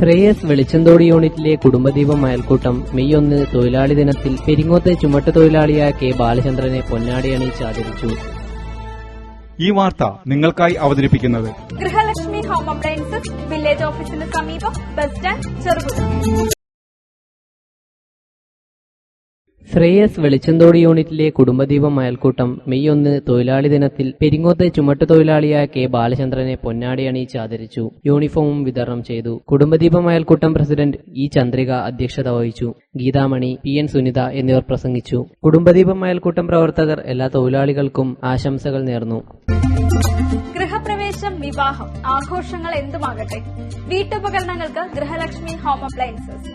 ശ്രേയസ് വെളിച്ചന്തോട് യൂണിറ്റിലെ കുടുംബദീപം അയൽക്കൂട്ടം മെയ് ഒന്ന് തൊഴിലാളി ദിനത്തിൽ പെരിങ്ങോത്തെ ചുമട്ട് തൊഴിലാളിയായ കെ ബാലചന്ദ്രനെ പൊന്നാടി അണിയിച്ച് ആദരിച്ചു. ഈ വാർത്ത നിങ്ങൾക്കായി അവതരിപ്പിക്കുന്നത് ഗൃഹലക്ഷ്മി ഹോം അപ്ലയൻസസ് വില്ലേജ് ഓഫീസിന് സമീപം ബസ് സ്റ്റാൻഡ് ചെറുപുഴ. ശ്രേയസ് വെളിച്ചന്തോട് യൂണിറ്റിലെ കുടുംബദീപം അയൽക്കൂട്ടം മെയ് ഒന്ന് തൊഴിലാളി ദിനത്തിൽ പെരിങ്ങോത്തെ ചുമട്ട് തൊഴിലാളിയായ കെ ബാലചന്ദ്രനെ പൊന്നാടി അണിയിച്ച് ആദരിച്ചു. യൂണിഫോമും വിതരണം ചെയ്തു. കുടുംബദീപം അയൽക്കൂട്ടം പ്രസിഡന്റ് ഇ ചന്ദ്രിക അധ്യക്ഷത വഹിച്ചു. ഗീതാമണി പി എൻ സുനിത എന്നിവർ പ്രസംഗിച്ചു. കുടുംബദീപം അയൽക്കൂട്ടം പ്രവർത്തകർ എല്ലാ തൊഴിലാളികൾക്കും ആശംസകൾ നേർന്നു. ഗൃഹപ്രവേശം വിവാഹം ആഘോഷങ്ങൾ എന്തുമാകട്ടെ? വീട്ടുപകരണങ്ങൾക്ക് ഗൃഹലക്ഷ്മി ഹോം അപ്ലയൻസസ്.